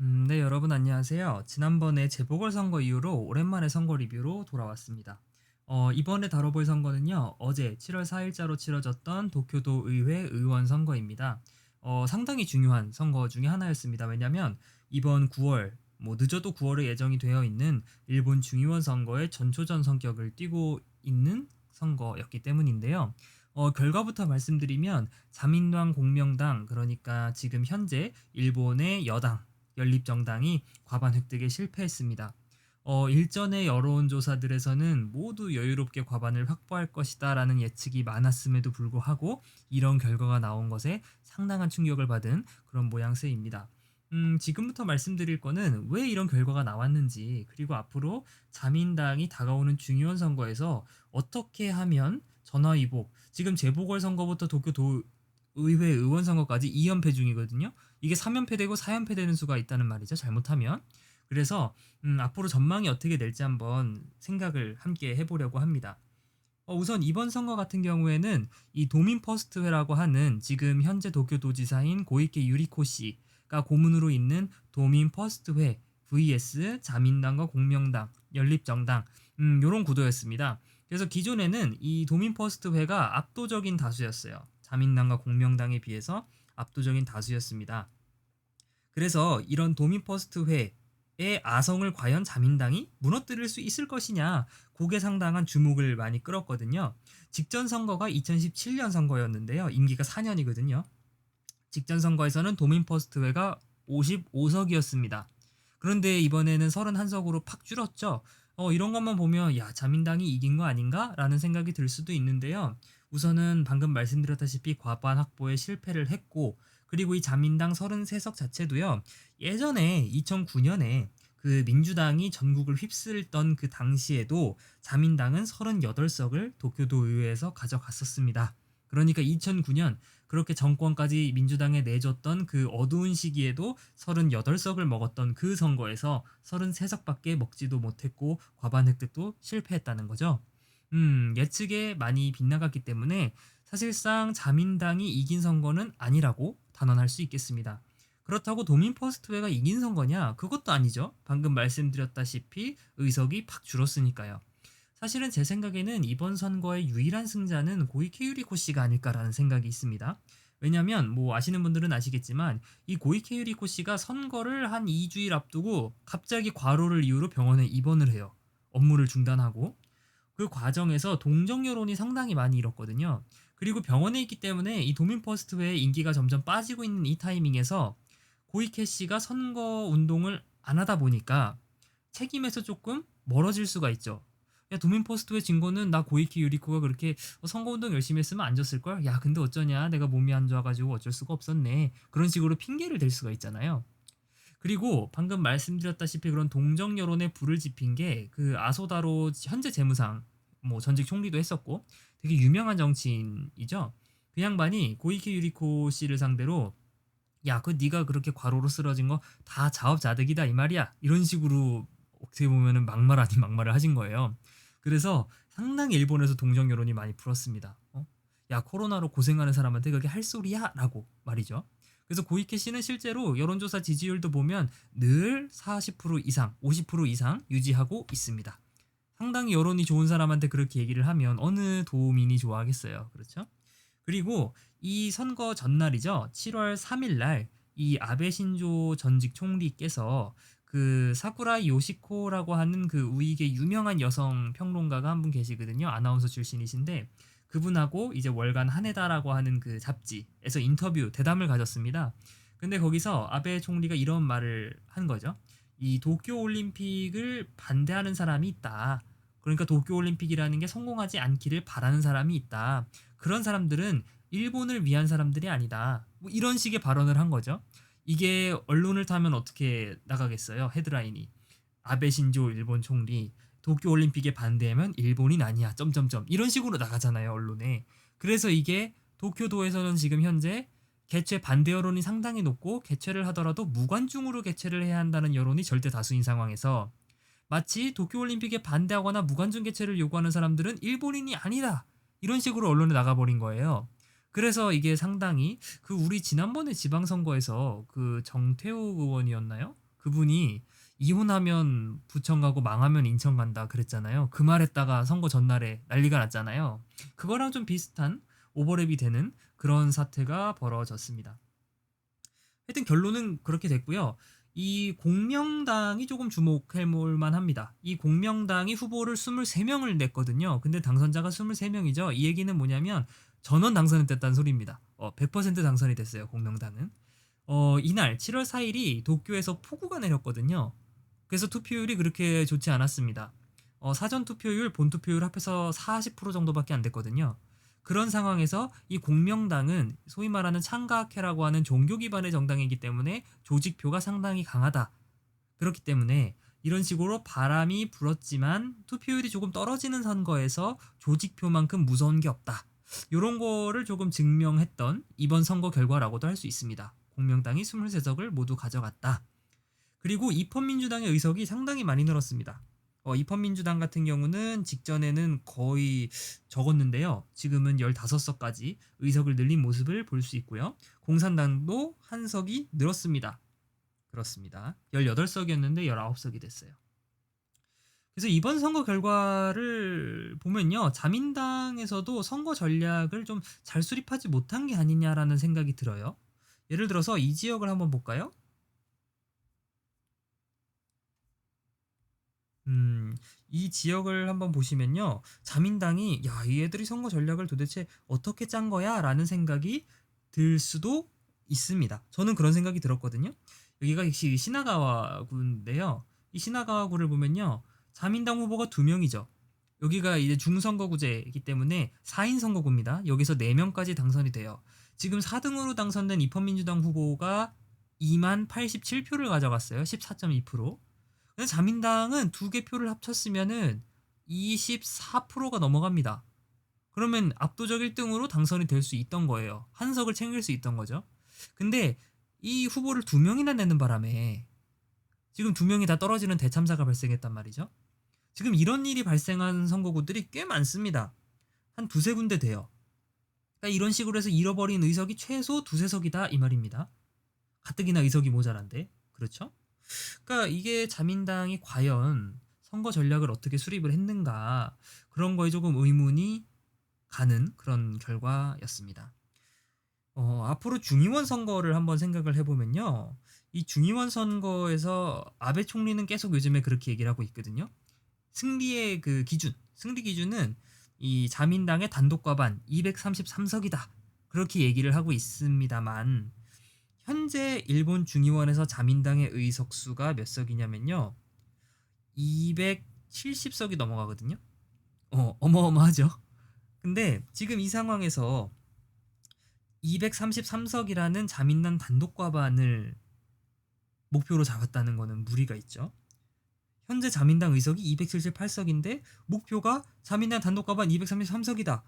음, 네, 여러분 안녕하세요. 지난번에 재보궐선거 이후로 오랜만에 선거 리뷰로 돌아왔습니다. 어, 이번에 다뤄볼 선거는요, 어제 7월 4일자로 치러졌던 도쿄도 의회 의원 선거입니다. 어, 상당히 중요한 선거 중에 하나였습니다. 왜냐면 이번 9월, 뭐 늦어도 9월에 예정이 되어 있는 일본 중의원 선거의 전초전 성격을 띠고 있는 선거였기 때문인데요. 어, 결과부터 말씀드리면 자민당 공명당 그러니까 지금 현재 일본의 여당 연립정당이 과반 획득에 실패했습니다. 어, 일전의 여론조사들에서는 모두 여유롭게 과반을 확보할 것이다 라는 예측이 많았음에도 불구하고 이런 결과가 나온 것에 상당한 충격을 받은 그런 모양새입니다. 음, 지금부터 말씀드릴 거는 왜 이런 결과가 나왔는지, 그리고 앞으로 자민당이 다가오는 중요한 선거에서 어떻게 하면 전화위복, 지금 재보궐선거부터 도쿄 도 의회 의원 선거까지 2연패 중이거든요. 이게 3연패 되고 4연패 되는 수가 있다는 말이죠. 잘못하면. 그래서 음, 앞으로 전망이 어떻게 될지 한번 생각을 함께 해보려고 합니다. 어, 우선 이번 선거 같은 경우에는 이 도민 퍼스트회라고 하는 지금 현재 도쿄도지사인 고이케 유리코 씨가 고문으로 있는 도민 퍼스트회 vs 자민당과 공명당, 연립정당 음, 요런 구도였습니다. 그래서 기존에는 이 도민 퍼스트회가 압도적인 다수였어요. 자민당과 공명당에 비해서 압도적인 다수였습니다. 그래서 이런 도민퍼스트회의 아성을 과연 자민당이 무너뜨릴 수 있을 것이냐 고게 상당한 주목을 많이 끌었거든요. 직전 선거가 2017년 선거였는데요. 임기가 4년이거든요. 직전 선거에서는 도민퍼스트회가 55석이었습니다. 그런데 이번에는 31석으로 팍 줄었죠. 어, 이런 것만 보면 야 자민당이 이긴 거 아닌가? 라는 생각이 들 수도 있는데요. 우선은 방금 말씀드렸다시피 과반 확보에 실패를 했고 그리고 이 자민당 33석 자체도요. 예전에 2009년에 그 민주당이 전국을 휩쓸던 그 당시에도 자민당은 38석을 도쿄도 의회에서 가져갔었습니다. 그러니까 2009년 그렇게 정권까지 민주당에 내줬던 그 어두운 시기에도 38석을 먹었던 그 선거에서 33석밖에 먹지도 못했고 과반 획득도 실패했다는 거죠. 음, 예측에 많이 빗나갔기 때문에 사실상 자민당이 이긴 선거는 아니라고 단언할 수 있겠습니다. 그렇다고 도민 퍼스트회가 이긴 선거냐? 그것도 아니죠. 방금 말씀드렸다시피 의석이 팍 줄었으니까요. 사실은 제 생각에는 이번 선거의 유일한 승자는 고이 케 유리코 씨가 아닐까라는 생각이 있습니다. 왜냐면 뭐 아시는 분들은 아시겠지만 이 고이 케 유리코 씨가 선거를 한 2주일 앞두고 갑자기 과로를 이유로 병원에 입원을 해요. 업무를 중단하고 그 과정에서 동정 여론이 상당히 많이 일었거든요. 그리고 병원에 있기 때문에 이 도민 퍼스트회의 인기가 점점 빠지고 있는 이 타이밍에서 고이케 씨가 선거 운동을 안 하다 보니까 책임에서 조금 멀어질 수가 있죠. 야 도민 포스트의 증거는 나 고이키 유리코가 그렇게 선거운동 열심히 했으면 안 졌을 걸? 야 근데 어쩌냐 내가 몸이 안 좋아가지고 어쩔 수가 없었네 그런 식으로 핑계를 댈 수가 있잖아요 그리고 방금 말씀드렸다시피 그런 동정 여론에 불을 지핀 게 그 아소다로 현재 재무상 뭐 전직 총리도 했었고 되게 유명한 정치인이죠. 그 양반이 고이케 유리코 씨를 상대로 야, 그 네가 그렇게 과로로 쓰러진 거 다 자업자득이다 이 말이야. 이런 식으로 어떻게 보면은 막말 아닌 막말을 하신 거예요. 그래서 상당히 일본에서 동정 여론이 많이 불었습니다. 어? 야, 코로나로 고생하는 사람한테 그게 할 소리야? 라고 말이죠. 그래서 고이케 씨는 실제로 여론조사 지지율도 보면 늘 40% 이상, 50% 이상 유지하고 있습니다. 상당히 여론이 좋은 사람한테 그렇게 얘기를 하면 어느 도민이 좋아하겠어요. 그렇죠? 그리고 이 선거 전날이죠. 7월 3일 날 이 아베 신조 전직 총리께서 그 사쿠라이 요시코라고 하는 그 우익의 유명한 여성 평론가가 한 분 계시거든요. 아나운서 출신이신데 그분하고 이제 월간 한해다라고 하는 그 잡지에서 인터뷰 대담을 가졌습니다. 근데 거기서 아베 총리가 이런 말을 한 거죠. 이 도쿄 올림픽을 반대하는 사람이 있다. 그러니까 도쿄 올림픽이라는 게 성공하지 않기를 바라는 사람이 있다. 그런 사람들은 일본을 위한 사람들이 아니다. 뭐 이런 식의 발언을 한 거죠. 이게 언론을 타면 어떻게 나가겠어요? 헤드라인이 아베 신조 일본 총리 도쿄 올림픽에 반대하면 일본인 아니야. 점점점 이런 식으로 나가잖아요 언론에. 그래서 이게 도쿄도에서는 지금 현재 개최 반대 여론이 상당히 높고 개최를 하더라도 무관중으로 개최를 해야 한다는 여론이 절대 다수인 상황에서 마치 도쿄올림픽에 반대하거나 무관중 개최를 요구하는 사람들은 일본인이 아니다 이런 식으로 언론에 나가버린 거예요. 그래서 이게 상당히 그 우리 지난번에 지방선거에서 그 정태욱 의원이었나요? 그분이 이혼하면 부천 가고 망하면 인천 간다 그랬잖아요. 그 말했다가 선거 전날에 난리가 났잖아요. 그거랑 좀 비슷한 오버랩이 되는 그런 사태가 벌어졌습니다. 하여튼 결론은 그렇게 됐고요. 이 공명당이 조금 주목할 만합니다. 이 공명당이 후보를 23명을 냈거든요. 근데 당선자가 23명이죠. 이 얘기는 뭐냐면 전원 당선이 됐다는 소리입니다. 어, 100% 당선이 됐어요. 공명당은. 어, 이날 7월 4일이 도쿄에서 폭우가 내렸거든요. 그래서 투표율이 그렇게 좋지 않았습니다. 어, 사전 투표율, 본 투표율 합해서 40% 정도밖에 안 됐거든요. 그런 상황에서 이 공명당은 소위 말하는 창각회라고 하는 종교 기반의 정당이기 때문에 조직표가 상당히 강하다. 그렇기 때문에 이런 식으로 바람이 불었지만 투표율이 조금 떨어지는 선거에서 조직표만큼 무서운 게 없다. 이런 거를 조금 증명했던 이번 선거 결과라고도 할 수 있습니다. 공명당이 23석을 모두 가져갔다. 그리고 입헌민주당의 의석이 상당히 많이 늘었습니다. 어, 입헌민주당 같은 경우는 직전에는 거의 적었는데요. 지금은 15석까지 의석을 늘린 모습을 볼 수 있고요. 공산당도 한 석이 늘었습니다. 그렇습니다. 18석이었는데 19석이 됐어요. 그래서 이번 선거 결과를 보면요. 자민당에서도 선거 전략을 좀 잘 수립하지 못한 게 아니냐라는 생각이 들어요. 예를 들어서 이 지역을 한번 볼까요? 음, 이 지역을 한번 보시면요. 자민당이 야, 이 애들이 선거 전략을 도대체 어떻게 짠 거야? 라는 생각이 들 수도 있습니다. 저는 그런 생각이 들었거든요. 여기가 역시 시나가와구인데요. 이 시나가와구를 보면요. 자민당 후보가 두 명이죠. 여기가 이제 중선거구제이기 때문에 4인 선거구입니다. 여기서 4명까지 당선이 돼요. 지금 4등으로 당선된 입헌민주당 후보가 2만 87표를 가져갔어요. 14.2%. 자민당은 두 개 표를 합쳤으면은 24%가 넘어갑니다. 그러면 압도적 1등으로 당선이 될 수 있던 거예요. 한 석을 챙길 수 있던 거죠. 근데 이 후보를 두 명이나 내는 바람에 지금 두 명이 다 떨어지는 대참사가 발생했단 말이죠. 지금 이런 일이 발생한 선거구들이 꽤 많습니다. 한 두세 군데 돼요. 그러니까 이런 식으로 해서 잃어버린 의석이 최소 두세 석이다 이 말입니다. 가뜩이나 의석이 모자란데 그렇죠? 그러니까 이게 자민당이 과연 선거 전략을 어떻게 수립을 했는가 그런 거에 조금 의문이 가는 그런 결과였습니다. 어, 앞으로 중의원 선거를 한번 생각을 해보면요. 이 중의원 선거에서 아베 총리는 계속 요즘에 그렇게 얘기를 하고 있거든요. 승리의 그 기준, 승리 기준은 이 자민당의 단독 과반 233석이다. 그렇게 얘기를 하고 있습니다만 현재 일본 중의원에서 자민당의 의석수가 몇 석이냐면요. 270석이 넘어가거든요. 어, 어마어마하죠. 근데 지금 이 상황에서 233석이라는 자민당 단독 과반을 목표로 잡았다는 거는 무리가 있죠. 현재 자민당 의석이 278석인데 목표가 자민당 단독 과반 233석이다.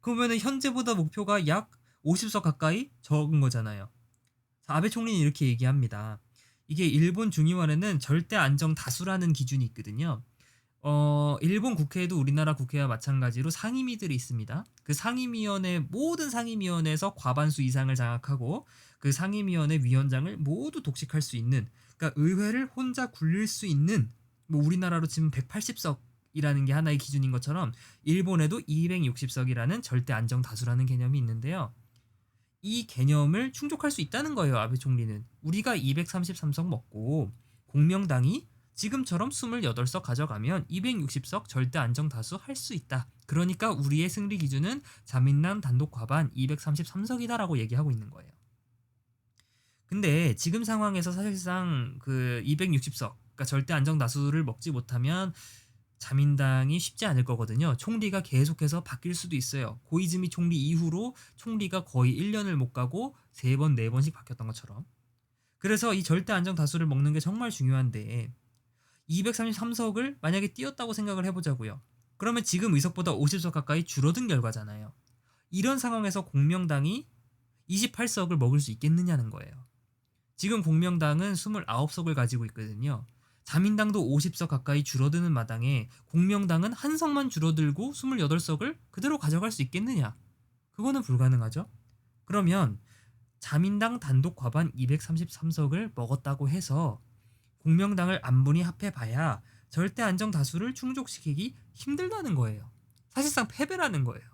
그러면은 현재보다 목표가 약 50석 가까이 적은 거잖아요. 아베 총리는 이렇게 얘기합니다. 이게 일본 중의원에는 절대 안정 다수라는 기준이 있거든요. 어, 일본 국회에도 우리나라 국회와 마찬가지로 상임위들이 있습니다. 그 상임위원회 모든 상임위원회에서 과반수 이상을 장악하고 그 상임위원회 위원장을 모두 독식할 수 있는 그러니까 의회를 혼자 굴릴 수 있는 뭐 우리나라로 치면 180석이라는 게 하나의 기준인 것처럼 일본에도 260석이라는 절대 안정 다수라는 개념이 있는데요. 이 개념을 충족할 수 있다는 거예요. 아베 총리는. 우리가 233석 먹고 공명당이 지금처럼 28석 가져가면 260석 절대 안정 다수 할 수 있다. 그러니까 우리의 승리 기준은 자민당 단독 과반 233석이다라고 얘기하고 있는 거예요. 근데 지금 상황에서 사실상 그 260석, 그러니까 절대 안정 다수를 먹지 못하면 자민당이 쉽지 않을 거거든요. 총리가 계속해서 바뀔 수도 있어요. 고이즈미 총리 이후로 총리가 거의 1년을 못 가고 3번, 4번씩 바뀌었던 것처럼. 그래서 이 절대 안정 다수를 먹는 게 정말 중요한데 233석을 만약에 띄었다고 생각을 해보자고요. 그러면 지금 의석보다 50석 가까이 줄어든 결과잖아요. 이런 상황에서 공명당이 28석을 먹을 수 있겠느냐는 거예요. 지금 공명당은 29석을 가지고 있거든요. 자민당도 50석 가까이 줄어드는 마당에 공명당은 한 석만 줄어들고 28석을 그대로 가져갈 수 있겠느냐? 그거는 불가능하죠. 그러면 자민당 단독 과반 233석을 먹었다고 해서 공명당을 안분이 합해봐야 절대 안정 다수를 충족시키기 힘들다는 거예요. 사실상 패배라는 거예요.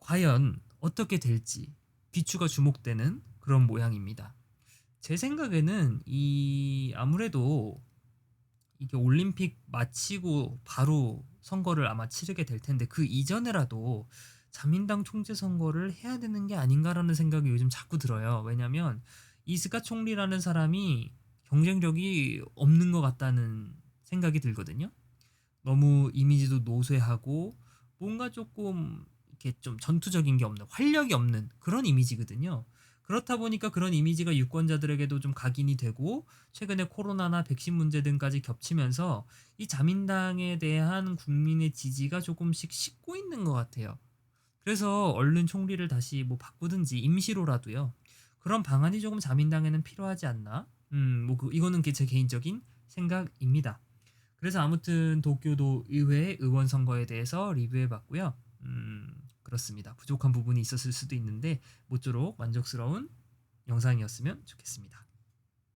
과연 어떻게 될지 귀추가 주목되는 그런 모양입니다. 제 생각에는 이 아무래도 이게 올림픽 마치고 바로 선거를 아마 치르게 될 텐데 그 이전에라도 자민당 총재 선거를 해야 되는 게 아닌가라는 생각이 요즘 자꾸 들어요. 왜냐면 이스카 총리라는 사람이 경쟁력이 없는 것 같다는 생각이 들거든요. 너무 이미지도 노쇠하고 뭔가 조금 이렇게 좀 전투적인 게 없는 활력이 없는 그런 이미지거든요. 그렇다 보니까 그런 이미지가 유권자들에게도 좀 각인이 되고 최근에 코로나나 백신 문제 등까지 겹치면서 이 자민당에 대한 국민의 지지가 조금씩 식고 있는 것 같아요. 그래서 얼른 총리를 다시 뭐 바꾸든지 임시로라도요. 그런 방안이 조금 자민당에는 필요하지 않나? 음, 뭐 그, 이거는 제 개인적인 생각입니다. 그래서 아무튼 도쿄도 의회 의원 선거에 대해서 리뷰해 봤고요. 음, 그렇습니다. 부족한 부분이 있었을 수도 있는데 모쪼록 만족스러운 영상이었으면 좋겠습니다.